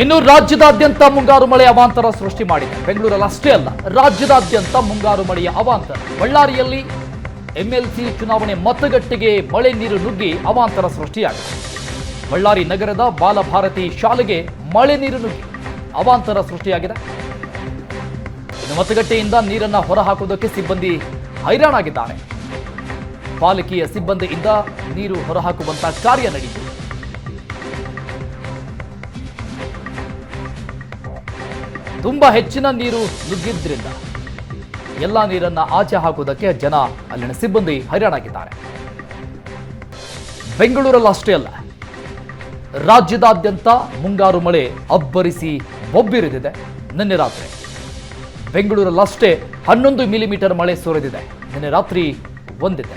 ಇನ್ನು ರಾಜ್ಯದಾದ್ಯಂತ ಮುಂಗಾರು ಮಳೆ ಅವಾಂತರ ಸೃಷ್ಟಿ ಮಾಡಿದೆ. ಬೆಂಗಳೂರಲ್ಲಿ ಅಷ್ಟೇ ಅಲ್ಲ, ರಾಜ್ಯದಾದ್ಯಂತ ಮುಂಗಾರು ಮಳೆಯ ಅವಾಂತರ. ಬಳ್ಳಾರಿಯಲ್ಲಿ ಎಂಎಲ್ಸಿ ಚುನಾವಣೆ ಮತಗಟ್ಟೆಗೆ ಮಳೆ ನೀರು ನುಗ್ಗಿ ಅವಾಂತರ ಸೃಷ್ಟಿಯಾಗಿದೆ. ಬಳ್ಳಾರಿ ನಗರದ ಬಾಲಭಾರತಿ ಶಾಲೆಗೆ ಮಳೆ ನೀರು ನುಗ್ಗಿ ಅವಾಂತರ ಸೃಷ್ಟಿಯಾಗಿದೆ. ಇನ್ನು ಮತಗಟ್ಟೆಯಿಂದ ನೀರನ್ನು ಹೊರಹಾಕುವುದಕ್ಕೆ ಸಿಬ್ಬಂದಿ ಹೈರಾಣಾಗಿದ್ದಾರೆ. ಪಾಲಿಕೆಯ ಸಿಬ್ಬಂದಿಯಿಂದ ನೀರು ಹೊರಹಾಕುವಂತಹ ಕಾರ್ಯ ನಡೆಯಿತು. ತುಂಬಾ ಹೆಚ್ಚಿನ ನೀರು ನುಗ್ಗಿದ್ರಿಂದ ಎಲ್ಲ ನೀರನ್ನ ಆಚೆ ಹಾಕುವುದಕ್ಕೆ ಜನ ಅಲ್ಲಿನ ಸಿಬ್ಬಂದಿ ಹೈರಾಣಾಗಿದ್ದಾರೆ. ಬೆಂಗಳೂರಲ್ಲಿ ಅಷ್ಟೇ ಅಲ್ಲ, ರಾಜ್ಯದಾದ್ಯಂತ ಮುಂಗಾರು ಮಳೆ ಅಬ್ಬರಿಸಿ ಬೊಬ್ಬಿರಿದಿದೆ ನಿನ್ನೆ ರಾತ್ರಿ. ಬೆಂಗಳೂರಲ್ಲಷ್ಟೇ ಹನ್ನೊಂದು ಮಿಲಿಮೀಟರ್ ಮಳೆ ಸುರಿದಿದೆ, ನಿನ್ನೆ ರಾತ್ರಿ ಒಂದಿದೆ.